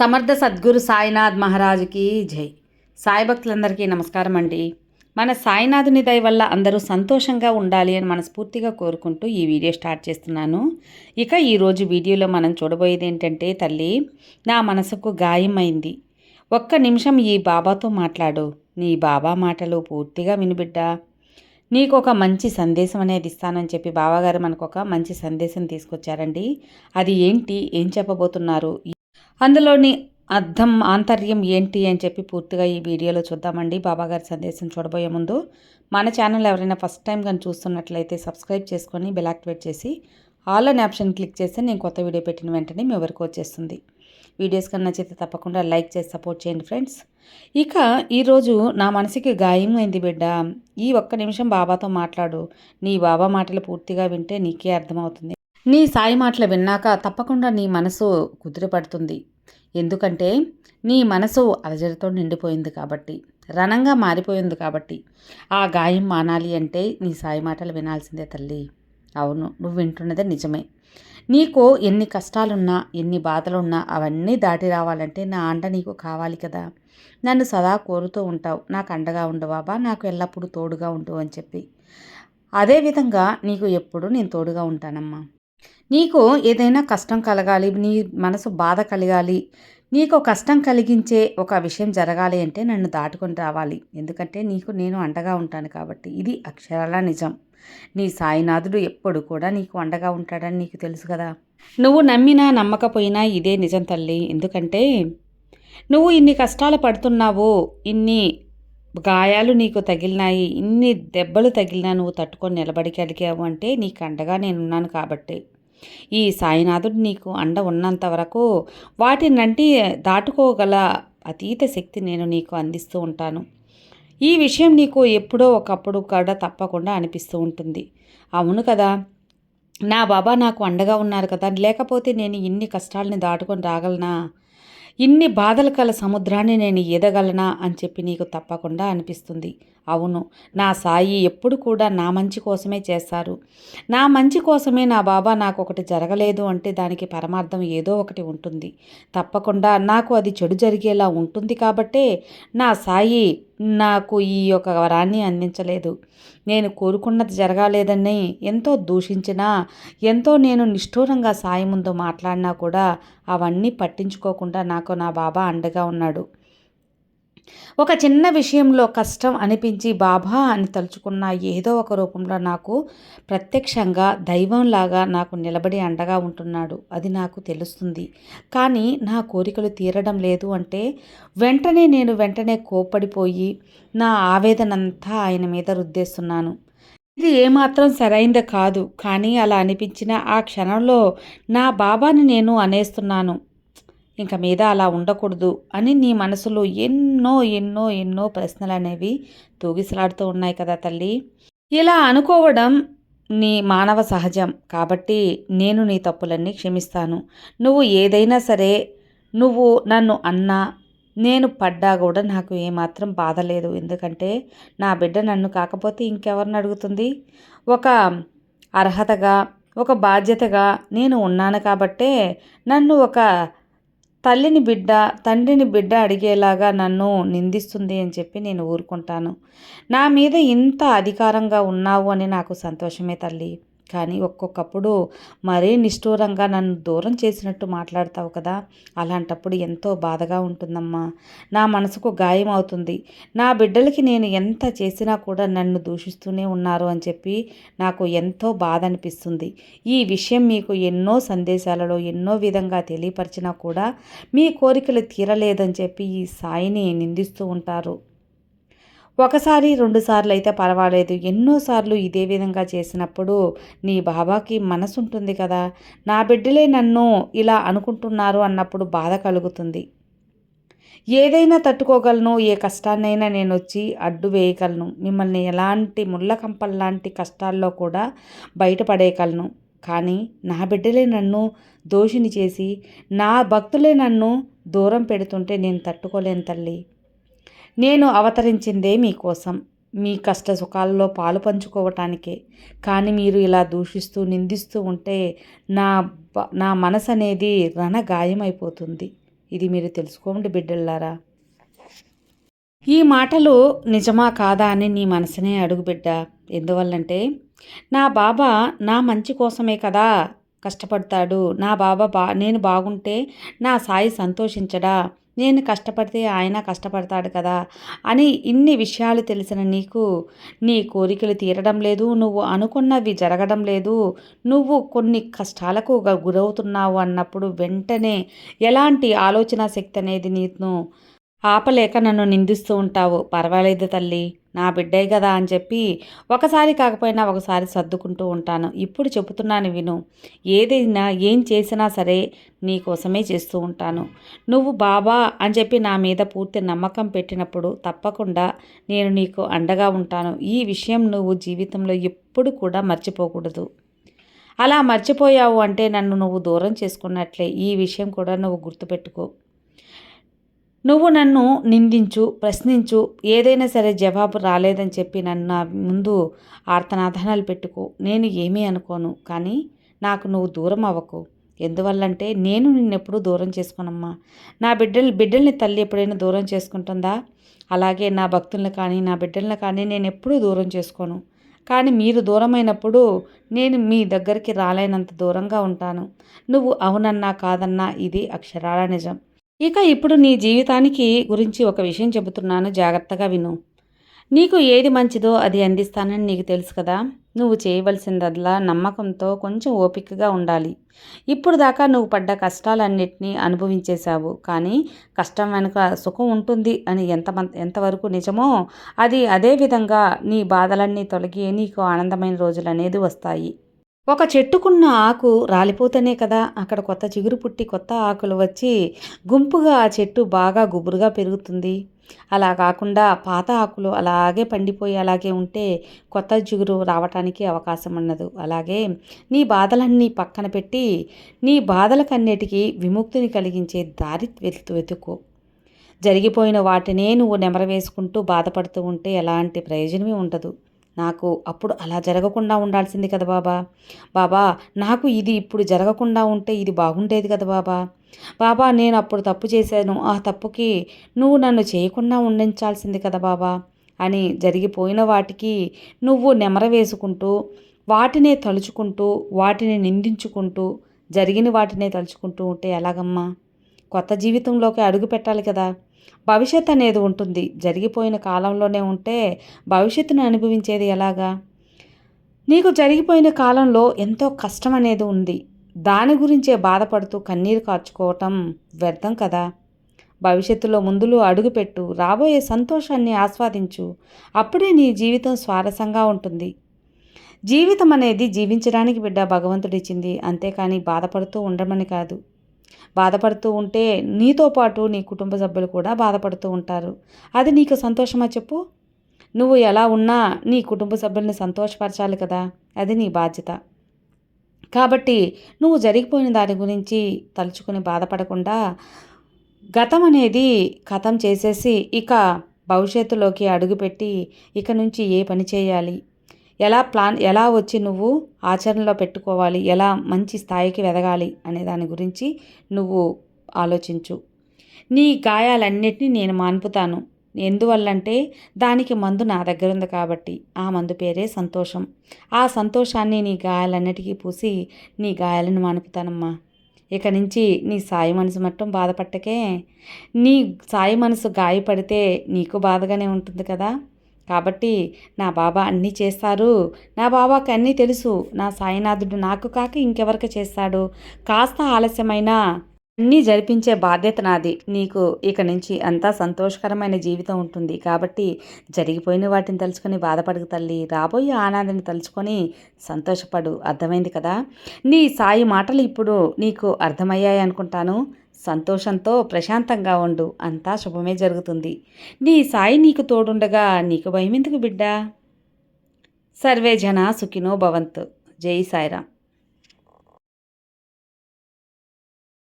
సమర్థ సద్గురు సాయినాథ్ మహారాజుకి జై. సాయి భక్తులందరికీ నమస్కారం అండి. మన సాయినాథుని దయ వల్ల అందరూ సంతోషంగా ఉండాలి అని మనస్ఫూర్తిగా కోరుకుంటూ ఈ వీడియో స్టార్ట్ చేస్తున్నాను. ఇక ఈరోజు వీడియోలో మనం చూడబోయేది ఏంటంటే తల్లి నా మనసుకు గాయమైంది. ఒక్క నిమిషం ఈ బాబాతో మాట్లాడు. నీ బాబా మాటలు పూర్తిగా వినిబిడ్డా? నీకు ఒక మంచి సందేశం అనేది ఇస్తానని చెప్పి బావగారు మనకు ఒక మంచి సందేశం తీసుకొచ్చారండి. అది ఏంటి? ఏం చెప్పబోతున్నారు? అందులోని అర్థం ఆంతర్యం ఏంటి అని చెప్పి పూర్తిగా ఈ వీడియోలో చూద్దామండి. బాబాగారి సందేశం చూడబోయే ముందు మన ఛానల్ ఎవరైనా ఫస్ట్ టైం కానీ చూస్తున్నట్లయితే సబ్స్క్రైబ్ చేసుకొని బెల్ యాక్టివేట్ చేసి ఆల్ అని ఆప్షన్ క్లిక్ చేస్తే నేను కొత్త వీడియో పెట్టిన వెంటనే మీ వరకు వచ్చేస్తుంది. వీడియోస్ కన్నా నచ్చితే తప్పకుండా లైక్ చేసి సపోర్ట్ చేయండి ఫ్రెండ్స్. ఇక ఈరోజు నా మనసుకి గాయం అయింది బిడ్డ. ఈ ఒక్క నిమిషం బాబాతో మాట్లాడు. నీ బాబా మాటలు పూర్తిగా వింటే నీకే అర్థమవుతుంది. నీ సాయి మాటలు విన్నాక తప్పకుండా నీ మనసు కుదిరిపడుతుంది ఎందుకంటే నీ మనసు అలజడితో నిండిపోయింది కాబట్టి రణంగా మారిపోయింది కాబట్టి. ఆ గాయం మానాలి అంటే నీ సాయి మాటలు వినాల్సిందే తల్లి. అవును నువ్వు వింటున్నదే నిజమే. నీకు ఎన్ని కష్టాలున్నా ఎన్ని బాధలున్నా అవన్నీ దాటి రావాలంటే నా అండ నీకు కావాలి కదా. నన్ను సదా కోరుతూ ఉంటావు. నాకు అండగా ఉండు బాబా నాకు ఎల్లప్పుడూ తోడుగా ఉండు అని చెప్పి. అదేవిధంగా నీకు ఎప్పుడు నేను తోడుగా ఉంటానమ్మా. నీకు ఏదైనా కష్టం కలగాలి నీ మనసు బాధ కలగాలి నీకు కష్టం కలిగించే ఒక విషయం జరగాలి అంటే నన్ను దాటుకొని రావాలి. ఎందుకంటే నీకు నేను అండగా ఉంటాను కాబట్టి ఇది అక్షరాల నిజం. నీ సాయినాథుడు ఎప్పుడు కూడా నీకు అండగా ఉంటాడని నీకు తెలుసు కదా. నువ్వు నమ్మినా నమ్మకపోయినా ఇదే నిజం తల్లి. ఎందుకంటే నువ్వు ఇన్ని కష్టాలు పడుతున్నావు ఇన్ని గాయాలు నీకు తగిలినాయి ఇన్ని దెబ్బలు తగిలినా నువ్వు తట్టుకొని నిలబడికెలిగావు అంటే నీకు అండగా నేనున్నాను కాబట్టి. ఈ సాయినాథుడు నీకు అండ ఉన్నంత వరకు వాటినంటి దాటుకోగల అతీత శక్తి నేను నీకు అందిస్తూ ఉంటాను. ఈ విషయం నీకు ఎప్పుడో ఒకప్పుడు కూడా తప్పకుండా అనిపిస్తూ ఉంటుంది. అవును కదా నా బాబా నాకు అండగా ఉన్నారు కదా లేకపోతే నేను ఇన్ని కష్టాలని దాటుకొని రాగలనా? ఇన్ని బాధలు కల సముద్రాన్ని నేను ఈదగలనా అని చెప్పి నీకు తప్పకుండా అనిపిస్తుంది. అవును నా సాయి ఎప్పుడు కూడా నా మంచి కోసమే చేస్తారు. నా మంచి కోసమే నా బాబా నాకు ఒకటి జరగలేదు అంటే దానికి పరమార్థం ఏదో ఒకటి ఉంటుంది. తప్పకుండా నాకు అది చెడు జరిగేలా ఉంటుంది కాబట్టే నా సాయి నాకు ఈ యొక్క వరాన్ని అందించలేదు. నేను కోరుకున్నది జరగలేదని ఎంతో దూషించినా ఎంతో నేను నిష్ఠూరంగా సాయి ముందు మాట్లాడినా కూడా అవన్నీ పట్టించుకోకుండా నాకు నా బాబా అండగా ఉన్నాడు. ఒక చిన్న విషయంలో కష్టం అనిపించి బాబా అని తలుచుకున్న ఏదో ఒక రూపంలో నాకు ప్రత్యక్షంగా దైవంలాగా నాకు నిలబడి అండగా ఉంటున్నాడు. అది నాకు తెలుస్తుంది. కానీ నా కోరికలు తీరడం లేదు అంటే వెంటనే నేను వెంటనే కోప్పడిపోయి నా ఆవేదనంతా ఆయన మీద రుద్దేస్తున్నాను. ఇది ఏమాత్రం సరైంది కాదు. కానీ అలా అనిపించిన ఆ క్షణంలో నా బాబాని నేను అనేస్తున్నాను. ఇంక మీద అలా ఉండకూడదు అని నీ మనసులో ఎన్నో ఎన్నో ఎన్నో ప్రశ్నలు అనేవి తూగిసలాడుతూ ఉన్నాయి కదా తల్లి. ఇలా అనుకోవడం నీ మానవ సహజం కాబట్టి నేను నీ తప్పులన్నీ క్షమిస్తాను. నువ్వు ఏదైనా సరే నువ్వు నన్ను అన్నా నేను పడ్డా కూడా నాకు ఏమాత్రం బాధ లేదు. ఎందుకంటే నా బిడ్డ నన్ను కాకపోతే ఇంకెవరిని అడుగుతుంది? ఒక అర్హతగా ఒక బాధ్యతగా నేను ఉన్నాను కాబట్టే నన్ను ఒక తల్లిని బిడ్డ తండ్రిని బిడ్డ అడిగేలాగా నన్ను నిందిస్తుంది అని చెప్పి నేను ఊరుకుంటాను. నా మీద ఇంత అధికారంగా ఉన్నావు అని నాకు సంతోషమే తల్లి. కానీ ఒక్కొక్కప్పుడు మరీ నిష్ఠూరంగా నన్ను దూరం చేసినట్టు మాట్లాడతావు కదా? అలాంటప్పుడు ఎంతో బాధగా ఉంటుందమ్మా. నా మనసుకు గాయం అవుతుంది. నా బిడ్డలకి నేను ఎంత చేసినా కూడా నన్ను దూషిస్తూనే ఉన్నారు అని చెప్పి నాకు ఎంతో బాధ అనిపిస్తుంది. ఈ విషయం మీకు ఎన్నో సందేశాలలో ఎన్నో విధంగా తెలియపరిచినా కూడా మీ కోరికలు తీరలేదని చెప్పి ఈ సాయిని నిందిస్తూ ఉంటారు. ఒకసారి రెండుసార్లు అయితే పర్వాలేదు. ఎన్నోసార్లు ఇదే విధంగా చేసినప్పుడు నీ బాబాకి మనసు ఉంటుంది కదా. నా బిడ్డలే నన్ను ఇలా అనుకుంటున్నారు అన్నప్పుడు బాధ కలుగుతుంది. ఏదైనా తట్టుకోగలను ఏ కష్టాన్నైనా నేను వచ్చి అడ్డు వేయగలను. మిమ్మల్ని ఎలాంటి ముళ్ళకంపల్లాంటి కష్టాల్లో కూడా బయటపడేయగలను. కానీ నా బిడ్డలే నన్ను దోషిని చేసి నా భక్తులే నన్ను దూరం పెడుతుంటే నేను తట్టుకోలేను తల్లి. నేను అవతరించిందే మీకోసం. మీ కష్ట సుఖాల్లో పాలు పంచుకోవటానికే. కానీ మీరు ఇలా దూషిస్తూ నిందిస్తూ ఉంటే నా నా మనసు అనేది రణగాయమైపోతుంది. ఇది మీరు తెలుసుకోండి బిడ్డలారా ఈ మాటలు నిజమా కాదా అని నీ మనసునే అడుగు బిడ్డ ఎందువల్లంటే నా బాబా నా మంచి కోసమే కదా కష్టపడతాడు. నా బాబా బా నేను బాగుంటే నా సాయి సంతోషించడా? నేను కష్టపడితే ఆయన కష్టపడతాడు కదా అని ఇన్ని విషయాలు తెలిసిన నీకు నీ కోరికలు తీరడం లేదు నువ్వు అనుకున్నవి జరగడం లేదు నువ్వు కొన్ని కష్టాలకు గురవుతున్నావు అన్నప్పుడు వెంటనే ఎలాంటి ఆలోచన శక్తి అనేది నీను ఆపలేక నన్ను నిందిస్తూ ఉంటావు. పర్వాలేదు తల్లి నా బిడ్డే కదా అని చెప్పి ఒకసారి కాకపోయినా ఒకసారి సర్దుకుంటూ ఉంటాను. ఇప్పుడు చెబుతున్నాను విను ఏదైనా ఏం చేసినా సరే నీ కోసమే చేస్తూ ఉంటాను. నువ్వు బాబా అని చెప్పి నా మీద పూర్తి నమ్మకం పెట్టినప్పుడు తప్పకుండా నేను నీకు అండగా ఉంటాను. ఈ విషయం నువ్వు జీవితంలో ఎప్పుడు కూడా మర్చిపోకూడదు. అలా మర్చిపోయావు అంటే నన్ను నువ్వు దూరం చేసుకున్నట్లే. ఈ విషయం కూడా నువ్వు గుర్తుపెట్టుకో. నువ్వు నన్ను నిందించు ప్రశ్నించు ఏదైనా సరే జవాబు రాలేదని చెప్పి నన్ను నా ముందు ఆర్తనాధనాలు పెట్టుకో. నేను ఏమీ అనుకోను కానీ నాకు నువ్వు దూరం అవ్వకు. ఎందువల్లంటే నేను నిన్నెప్పుడు దూరం చేసుకోనమ్మా. నా బిడ్డలు బిడ్డల్ని తల్లి ఎప్పుడైనా దూరం చేసుకుంటుందా? అలాగే నా భక్తులను కానీ నా బిడ్డలను కానీ నేను ఎప్పుడూ దూరం చేసుకోను. కానీ మీరు దూరమైనప్పుడు నేను మీ దగ్గరికి రాలేనంత దూరంగా ఉంటాను. నువ్వు అవునన్నా కాదన్నా ఇది అక్షరాల నిజం. ఇక ఇప్పుడు నీ జీవితానికి గురించి ఒక విషయం చెబుతున్నాను. జాగ్రత్తగా విను. నీకు ఏది మంచిదో అది అందిస్తానని నీకు తెలుసు కదా. నువ్వు చేయవలసిందల్లా నమ్మకంతో కొంచెం ఓపికగా ఉండాలి. ఇప్పుడు దాకా నువ్వు పడ్డ కష్టాలన్నింటినీ అనుభవించేశావు. కానీ కష్టం వెనుక సుఖం ఉంటుంది అని ఎంత ఎంతవరకు నిజమో అది అదే విధంగా నీ బాధలన్నీ తొలగి నీకు ఆనందమైన రోజులు అనేది వస్తాయి. ఒక చెట్టుకున్న ఆకు రాలిపోతేనే కదా అక్కడ కొత్త చిగురు పుట్టి కొత్త ఆకులు వచ్చి గుంపుగా ఆ చెట్టు బాగా గుబురుగా పెరుగుతుంది. అలా కాకుండా పాత ఆకులు అలాగే పండిపోయి అలాగే ఉంటే కొత్త చిగురు రావటానికి అవకాశం ఉండదు. అలాగే నీ బాధలన్నీ పక్కన పెట్టి నీ బాధలకన్నిటికీ విముక్తిని కలిగించే దారి వెతు వెతుకో. జరిగిపోయిన వాటినే నువ్వు నెమరవేసుకుంటూ బాధపడుతూ ఉంటే ఎలాంటి ప్రయోజనమే ఉండదు. నాకు అప్పుడు అలా జరగకుండా ఉండాల్సింది కదా బాబా. బాబా నాకు ఇది ఇప్పుడు జరగకుండా ఉంటే ఇది బాగుండేది కదా బాబా. బాబా నేను అప్పుడు తప్పు చేశాను. ఆ తప్పుకి నువ్వు నన్ను చేయకుండా ఉండించాల్సింది కదా బాబా అని జరిగిపోయిన వాటికి నువ్వు నెమర వేసుకుంటూ వాటినే తలుచుకుంటూ వాటిని నిందించుకుంటూ జరిగిన వాటినే తలుచుకుంటూ ఉంటే ఎలాగమ్మా? కొత్త జీవితంలోకి అడుగు పెట్టాలి కదా. భవిష్యత్ అనేది ఉంటుంది. జరిగిపోయిన కాలంలోనే ఉంటే భవిష్యత్తును అనుభవించేది ఎలాగా? నీకు జరిగిపోయిన కాలంలో ఎంతో కష్టం అనేది ఉంది. దాని గురించే బాధపడుతూ కన్నీరు కార్చుకోవటం వ్యర్థం కదా? భవిష్యత్తులో ముందులో అడుగుపెట్టు. రాబోయే సంతోషాన్ని ఆస్వాదించు. అప్పుడే నీ జీవితం స్వారసంగా ఉంటుంది. జీవితం అనేది జీవించడానికి బిడ్డ భగవంతుడిచ్చింది. అంతేకాని బాధపడుతూ ఉండమని కాదు. బాధపడుతూ ఉంటే నీతో పాటు నీ కుటుంబ సభ్యులు కూడా బాధపడుతూ ఉంటారు. అది నీకు సంతోషమా చెప్పు? నువ్వు ఎలా ఉన్నా నీ కుటుంబ సభ్యుల్ని సంతోషపరచాలి కదా అది నీ బాధ్యత. కాబట్టి నువ్వు జరిగిపోయిన దాని గురించి తలుచుకుని బాధపడకుండా గతం అనేది కథం చేసేసి ఇక భవిష్యత్తులోకి అడుగుపెట్టి ఇక నుంచి ఏ పని చేయాలి? ఎలా ప్లాన్ ఎలా వచ్చి నువ్వు ఆచరణలో పెట్టుకోవాలి ఎలా మంచి స్థాయికి వెదగాలి అనే దాని గురించి నువ్వు ఆలోచించు. నీ గాయాలన్నిటినీ నేను మాన్పుతాను. ఎందువల్లంటే దానికి మందు నా దగ్గర ఉంది కాబట్టి. ఆ మందు పేరే సంతోషం. ఆ సంతోషాన్ని నీ గాయాలన్నిటికీ పూసి నీ గాయాలను మానుపుతానమ్మా. ఇక నుంచి నీ సాయి మనసు మట్టం బాధపట్టకే నీ సాయి మనసు గాయపడితే నీకు బాధగానే ఉంటుంది కదా. కాబట్టి నా బాబా అన్నీ చేస్తారు. నా బాబాకి అన్నీ తెలుసు. నా సాయినాథుడు నాకు కాక ఇంకెవరికి చేస్తాడు? కాస్త ఆలస్యమైనా అన్నీ జరిపించే బాధ్యత నాది. నీకు ఇక నుంచి అంతా సంతోషకరమైన జీవితం ఉంటుంది. కాబట్టి జరిగిపోయిన వాటిని తలుచుకొని బాధపడకు తల్లి. రాబోయే ఆనందాన్ని తలుచుకొని సంతోషపడు. అర్థమైంది కదా? నీ సాయి మాటలు ఇప్పుడు నీకు అర్థమయ్యాయి అనుకుంటాను సంతోషంతో ప్రశాంతంగా ఉండు. అంతా శుభమే జరుగుతుంది. నీ సాయి నీకు తోడుండగా నీకు భయమెందుకు బిడ్డా? సర్వే జన సుఖినో భవంతు. జై సాయిరామ్.